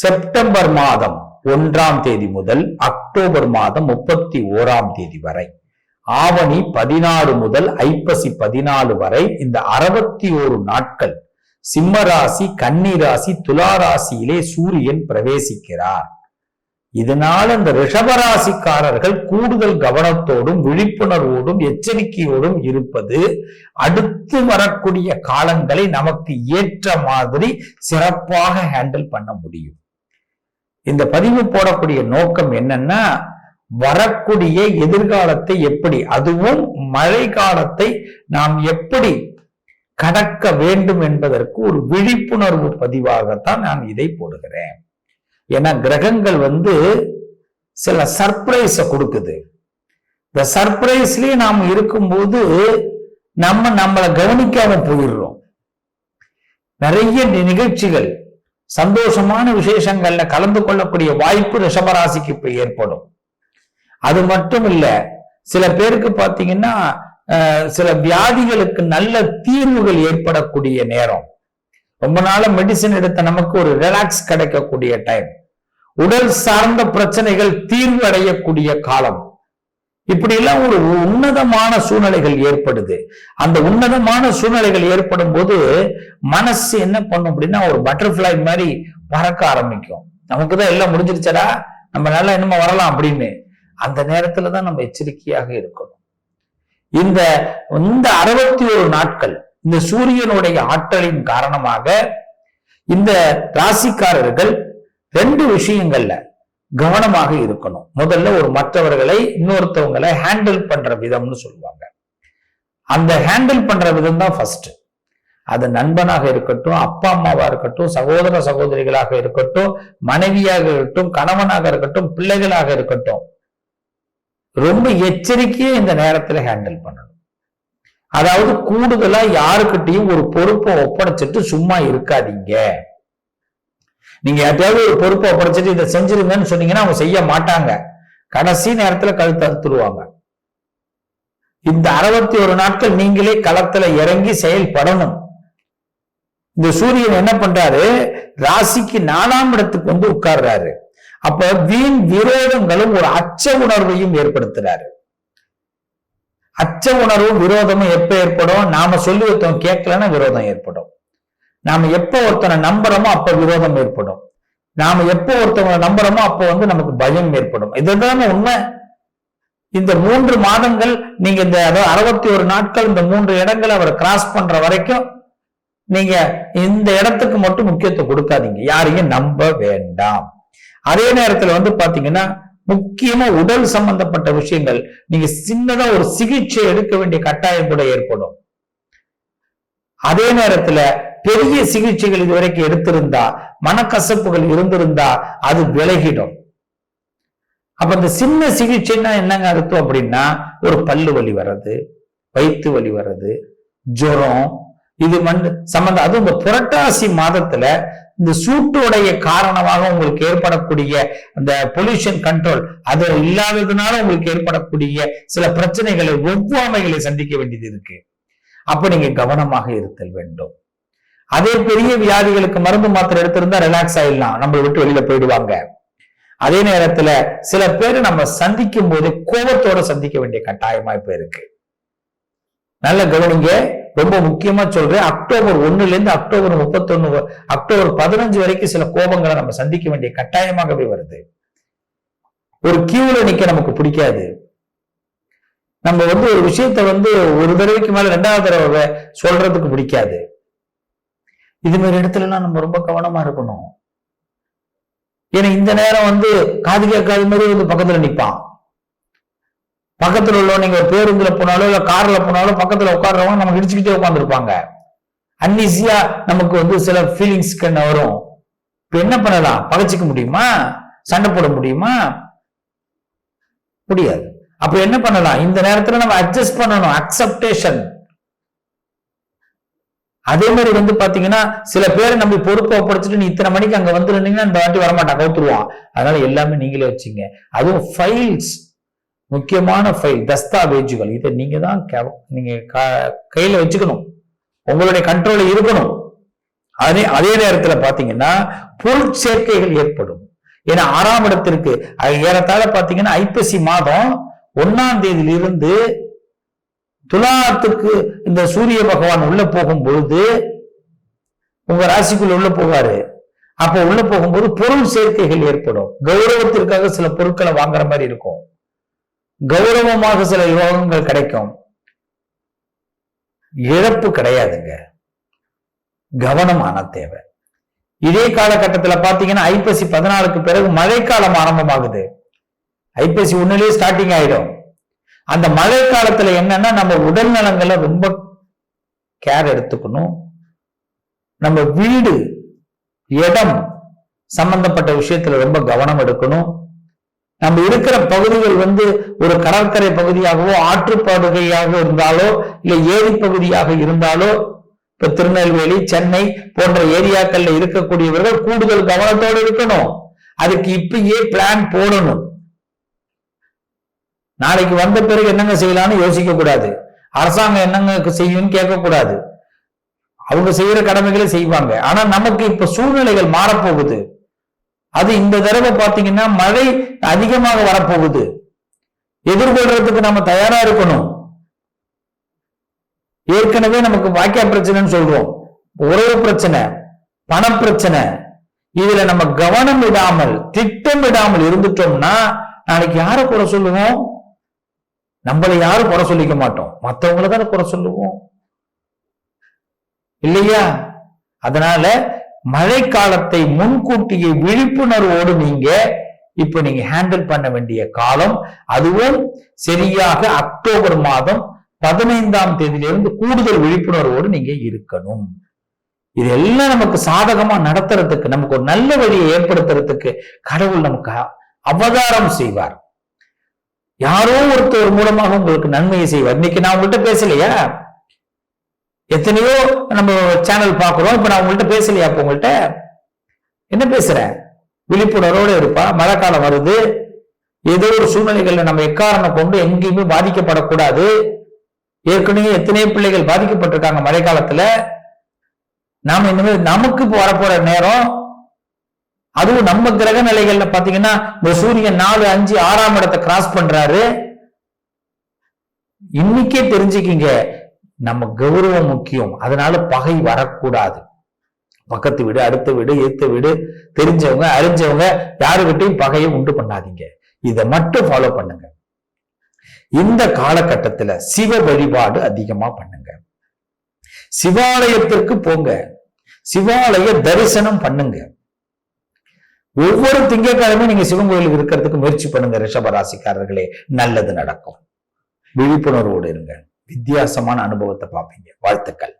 September மாதம் ஒன்றாம் தேதி முதல் அக்டோபர் மாதம் முப்பத்தி ஓராம் தேதி வரை. ஆவணி பதினாறு முதல் ஐப்பசி பதினாலு வரை இந்த அறுபத்தி ஓரு நாட்கள் சிம்ம ராசி கன்னி ராசி துலா ராசியிலே சூரியன் பிரவேசிக்கிறார். இதனால இந்த ரிஷபராசிக்காரர்கள் கூடுதல் கவனத்தோடும் விழிப்புணர்வோடும் எச்சரிக்கையோடும் இருப்பது அடுத்து வரக்கூடிய காலங்களை நமக்கு ஏற்ற மாதிரி சிறப்பாக ஹேண்டில் பண்ண முடியும். இந்த பதிவு போடக்கூடிய நோக்கம் என்னன்னா வரக்கூடிய எதிர்காலத்தை எப்படி அதுவும் மழை காலத்தை நாம் எப்படி கடக்க வேண்டும் என்பதற்கு ஒரு விழிப்புணர்வு பதிவாகத்தான் நான் இதை போடுகிறேன். ஏன்னா கிரகங்கள் வந்து சில சர்ப்ரைஸ கொடுக்குது. இந்த சர்ப்ரைஸ்லயே நாம் இருக்கும்போது நம்ம நம்மளை கவனிக்காம போயிடுறோம். நிறைய நிகழ்ச்சிகள் சந்தோஷமான விசேஷங்கள்ல கலந்து கொள்ளக்கூடிய வாய்ப்பு ரிஷபராசிக்கு இப்ப ஏற்படும். அது மட்டும் இல்ல சில பேருக்கு பாத்தீங்கன்னா அஹ், சில வியாதிகளுக்கு நல்ல தீர்வுகள் ஏற்படக்கூடிய நேரம். ரொம்ப நாள மெடிசன் எடுத்த நமக்கு ஒரு ரிலாக்ஸ் கிடைக்கக்கூடிய டைம் உடல் சார்ந்த பிரச்சனைகள் தீர்வு அடையக்கூடிய காலம். இப்படி எல்லாம் ஒரு உன்னதமான சூழ்நிலைகள் ஏற்படுது. அந்த உன்னதமான சூழ்நிலைகள் ஏற்படும் போது மனசு என்ன பண்ணும் அப்படின்னா ஒரு பட்டர்ஃபிளை மாதிரி பறக்க ஆரம்பிக்கும். நமக்கு தான் எல்லாம் முடிஞ்சிருச்சடா நம்ம நல்லா என்னமோ வரலாம் அப்படின்னு. அந்த நேரத்துல தான் நம்ம எச்சரிக்கையாக இருக்கணும். இந்த இந்த அறுபத்தி ஒரு நாட்கள் இந்த சூரியனுடைய ஆற்றலின் காரணமாக இந்த ராசிக்காரர்கள் ரெண்டு விஷயங்கள்ல கவனமாக இருக்கணும். முதல்ல ஒரு மற்றவர்களை இன்னொருத்தவங்களை ஹேண்டில் பண்ற விதம்னு சொல்லுவாங்க. அந்த ஹேண்டில் பண்ற விதம் தான் ஃபர்ஸ்ட் அது நண்பனாக இருக்கட்டும் அப்பா அம்மாவா இருக்கட்டும் சகோதர சகோதரிகளாக இருக்கட்டும் மனைவியாக இருக்கட்டும் கணவனாக இருக்கட்டும் பிள்ளைகளாக இருக்கட்டும். ரொம்ப எச்சரிக்கையை இந்த நேரத்துல ஹேண்டில் பண்ணணும். அதாவது கூடுதலா யாருக்கிட்டையும் ஒரு பொறுப்பை ஒப்படைச்சிட்டு சும்மா இருக்காதீங்க. நீங்க யார்ட்டையாவது ஒரு பொறுப்பை படைச்சிட்டு இதை செஞ்சிருங்கன்னு சொன்னீங்கன்னா அவங்க செய்ய மாட்டாங்க. கடைசி நேரத்துல கழுத்து அறுத்துருவாங்க. இந்த அறுபத்தி ஒரு நாட்கள் நீங்களே களத்துல இறங்கி செயல்படணும். இந்த சூரியன் என்ன பண்றாரு? ராசிக்கு நாலாம் இடத்துக்கு வந்து உட்கார்றாரு. அப்ப வீண் விரோதங்களும் ஒரு அச்ச உணர்வையும் ஏற்படுத்துறாரு. அச்ச உணர்வும் விரோதமும் எப்ப ஏற்படும்? நாம சொல்லி ஒருத்தவங்க கேட்கலன்னா விரோதம் ஏற்படும். நாம எப்ப ஒருத்தனை நம்புறோமோ அப்ப விரோதம் ஏற்படும். நாம எப்ப ஒருத்தவங்களை நம்புறோமோ அப்ப வந்து நமக்கு பயம் ஏற்படும். இதுதானே உண்மை. இந்த மூன்று மாதங்கள் நீங்க இந்த அதாவது அறுபத்தி ஒரு நாட்கள் இந்த மூன்று இடங்களை அவர் கிராஸ் பண்ற வரைக்கும் நீங்க இந்த இடத்துக்கு மட்டும் முக்கியத்துவம் கொடுக்காதீங்க. யாரையும் நம்ப வேண்டாம். அதே நேரத்துல வந்து பாத்தீங்கன்னா முக்கியமா உடல் சம்பந்தப்பட்ட விஷயங்கள் நீங்க சின்னதா ஒரு சிகிச்சை எடுக்க வேண்டிய கட்டாயம் கூட ஏற்படும். அதே நேரத்துல பெரிய சிகிச்சைகள் இதுவரைக்கும் எடுத்திருந்தா மனக்கசப்புகள் இருந்திருந்தா அது விலகிடும். அப்ப இந்த சின்ன சிகிச்சைன்னா என்னங்க அர்த்தம் அப்படின்னா ஒரு பல்லு வலி வர்றது வயிற்று வலி வர்றது ஜுரம் இது வந்து சம்பந்தம். அதுவும் இந்த புரட்டாசி மாதத்துல இந்த சூட்டுடைய காரணமாக உங்களுக்கு ஏற்படக்கூடிய அந்த பொல்யூஷன் கண்ட்ரோல் அது இல்லாததுனால உங்களுக்கு ஏற்படக்கூடிய சில பிரச்சனைகளை ஒவ்வாமைகளை சந்திக்க வேண்டியது இருக்கு. அப்ப நீங்க கவனமாக இருத்தல் வேண்டும். அதே பெரிய வியாதிகளுக்கு மருந்து மாத்திரை எடுத்திருந்தா ரிலாக்ஸ் ஆயிடலாம். நம்மளை விட்டு வெளியில போயிடுவாங்க. அதே நேரத்துல சில பேர் நம்ம சந்திக்கும் போது கோபத்தோட சந்திக்க வேண்டிய கட்டாயமா இப்ப இருக்கு. நல்ல கவனிங்க. ரொம்ப முக்கியமா சொல்றேன். அக்டோபர் ஒண்ணுல இருந்து அக்டோபர் முப்பத்தொன்னு அக்டோபர் பதினஞ்சு வரைக்கும் சில கோபங்களை நம்ம சந்திக்க வேண்டிய கட்டாயமாகவே வருது. ஒரு கியூல நிக்க நமக்கு பிடிக்காது. நம்ம வந்து ஒரு விஷயத்த வந்து ஒரு தடவைக்கு மேல ரெண்டாவது தடவை சொல்றதுக்கு பிடிக்காது. இது மாதிரி இடத்துலலாம் நம்ம ரொம்ப கவனமா இருக்கணும். ஏன்னா இந்த நேரம் வந்து காது கேட்காத மாதிரி வந்து பக்கத்துல நிற்பான் பக்கத்துல உள்ள நீங்க ஒரு பேருந்துல போனாலோ இல்ல கார்ல போனாலோ பக்கத்துல உட்கார்றவங்க நம்ம இடிச்சுக்கிட்டே உட்காந்துருப்பாங்க அன்ஈஸியா நமக்கு வந்து சில ஃபீலிங்ஸ் கண்ண வரும்? இப்ப என்ன பண்ணலாம்? பகச்சிக்க முடியுமா? சண்டை போட முடியுமா? முடியாது. அப்ப என்ன பண்ணலாம்? இந்த நேரத்துல நம்ம அட்ஜஸ்ட் பண்ணணும். அக்செப்டேஷன் அதே மாதிரி வந்து பாத்தீங்கன்னா சில பேரை நம்ம பொறுப்பை ஒப்படைச்சிட்டு நீ இத்தனை மணிக்கு அங்க வந்துருந்தீங்கன்னா இந்த வாட்டி வரமாட்டான் கவுத்துருவான் அதனால எல்லாமே நீங்களே வச்சுங்க. அதுவும் ஃபைல்ஸ் முக்கியமான ஃபைல் தஸ்தாவேஜுகள் இதை நீங்க தான் நீங்க க- கையில வச்சுக்கணும். உங்களுடைய கண்ட்ரோல இருக்கணும். அதே அதே நேரத்துல பாத்தீங்கன்னா பொருள் சேர்க்கைகள் ஏற்படும். ஏன்னா ஆறாம் இடத்திற்கு அது ஏறத்தாழ பாத்தீங்கன்னா ஐப்பசி மாதம் ஒன்னாம் தேதியிலிருந்து துலாத்துக்கு இந்த சூரிய பகவான் உள்ள போகும் பொழுது உங்க ராசிக்குள்ள உள்ள போவாரு. அப்ப உள்ள போகும்போது பொருள் சேர்க்கைகள் ஏற்படும். கௌரவத்திற்காக சில பொருட்களை வாங்குற மாதிரி இருக்கும். கௌரவமாக சில யோகங்கள் கிடைக்கும். இழப்பு கிடையாதுங்க. கவனமான தேவை. இதே காலகட்டத்துல பார்த்தீங்கன்னா ஐப்பசி பதினாலுக்கு பிறகு மழைக்காலம் ஆரம்பமாகுது. ஐப்பசி ஒன்னுலேயே ஸ்டார்டிங் ஆயிடும். அந்த மழை காலத்துல என்னன்னா நம்ம உடல் நலங்களை ரொம்ப கேர் எடுத்துக்கணும். நம்ம வீடு இடம் சம்பந்தப்பட்ட விஷயத்துல ரொம்ப கவனம் எடுக்கணும். நம்ம இருக்கிற பகுதிகள் வந்து ஒரு கடற்கரை பகுதியாகவோ ஆற்றுப்படுகையாக இருந்தாலோ இல்ல ஏரி பகுதியாக இருந்தாலோ இப்ப திருநெல்வேலி சென்னை போன்ற ஏரியாக்கள்ல இருக்கக்கூடியவர்கள் கூடுதல் கவனத்தோடு இருக்கணும். அதுக்கு இப்பயே பிளான் போடணும். நாளைக்கு வந்த பிறகு என்னங்க செய்யலாம்னு யோசிக்க கூடாது. அரசாங்கம் என்னங்க செய்யும்னு கேட்கக்கூடாது அவங்க செய்யற கடமைகளை செய்வாங்க. ஆனா நமக்கு இப்ப சூழ்நிலைகள் மாறப்போகுது. அது இந்த தடவை பாத்தீங்கன்னா மழை அதிகமாக வரப்போகுது. எதிர்கொள்றதுக்கு நம்ம தயாரா இருக்கணும். ஏற்கனவே நமக்கு வாக்கிய பிரச்சனைன்னு சொல்றோம். உறவு பிரச்சனை பண பிரச்சனை. இதுல நம்ம கவனம் விடாமல் திட்டம் விடாமல் இருந்துட்டோம்னா நாளைக்கு யாரை குறை சொல்லுவோம்? நம்மளை யாரும் குறை சொல்லிக்க மாட்டோம். மற்றவங்களை தானே குறை சொல்லுவோம். இல்லையா? அதனால மழை காலத்தை முன்கூட்டியே விழிப்புணர்வோடு நீங்க இப்ப நீங்க ஹேண்டில் பண்ண வேண்டிய காலம் அதுவும் சரியாக அக்டோபர் மாதம் பதினைந்தாம் தேதியிலிருந்து கூடுதல் விழிப்புணர்வோடு நீங்க இருக்கணும். இதெல்லாம் நமக்கு சாதகமா நடத்துறதுக்கு நமக்கு ஒரு நல்ல வழியை ஏற்படுத்துறதுக்கு கடவுள் நமக்கு அவதாரம் செய்வார். யாரோ ஒருத்தர் மூலமாக உங்களுக்கு நன்மையை செய்வார். இன்னைக்கு நான் உங்கள்கிட்ட பேசலையா? எத்தனையோ நம்ம சேனல் பாக்குறோம் இப்ப நான் உங்கள்கிட்ட பேசலையா இப்ப உங்கள்கிட்ட என்ன பேசுறேன் விழிப்புணர்வோடு இருப்பா. மழை காலம் வருது. ஏதோ ஒரு சூழ்நிலைகள்ல நம்ம எக்காரணம் கொண்டு எங்கேயுமே பாதிக்கப்படக்கூடாது. ஏற்கனவே எத்தனையோ பிள்ளைகள் பாதிக்கப்பட்டிருக்காங்க மழை காலத்துல நாம இனிமேல் நமக்கு இப்போ வரப்போற நேரம் அதுவும் நம்ம கிரக நிலைகள்ல பாத்தீங்கன்னா இந்த சூரியன் நாலு அஞ்சு ஆறாம் இடத்தை கிராஸ் பண்றாரு. இன்னைக்கே தெரிஞ்சுக்கிங்க நம்ம கௌரவம் முக்கியம். அதனால பகை வரக்கூடாது. பக்கத்து வீடு அடுத்த வீடு ஏத்த வீடு தெரிஞ்சவங்க அறிஞ்சவங்க யாருகிட்டையும் பகையை உண்டு பண்ணாதீங்க. இதை மட்டும் ஃபாலோ பண்ணுங்க. இந்த காலகட்டத்துல சிவ வழிபாடு அதிகமா பண்ணுங்க. சிவாலயத்திற்கு போங்க. சிவாலய தரிசனம் பண்ணுங்க. ஒவ்வொரு திங்கட்கிழமையும் நீங்க சிவன் கோயிலுக்கு இருக்கிறதுக்கு முயற்சி பண்ணுங்க ரிஷப ராசிக்காரர்களே. நல்லது நடக்கும். விழிப்புணர்வோடு இருங்க. வித்தியாசமான அனுபவத்தை பார்ப்பீங்க. வாழ்த்துக்கள்.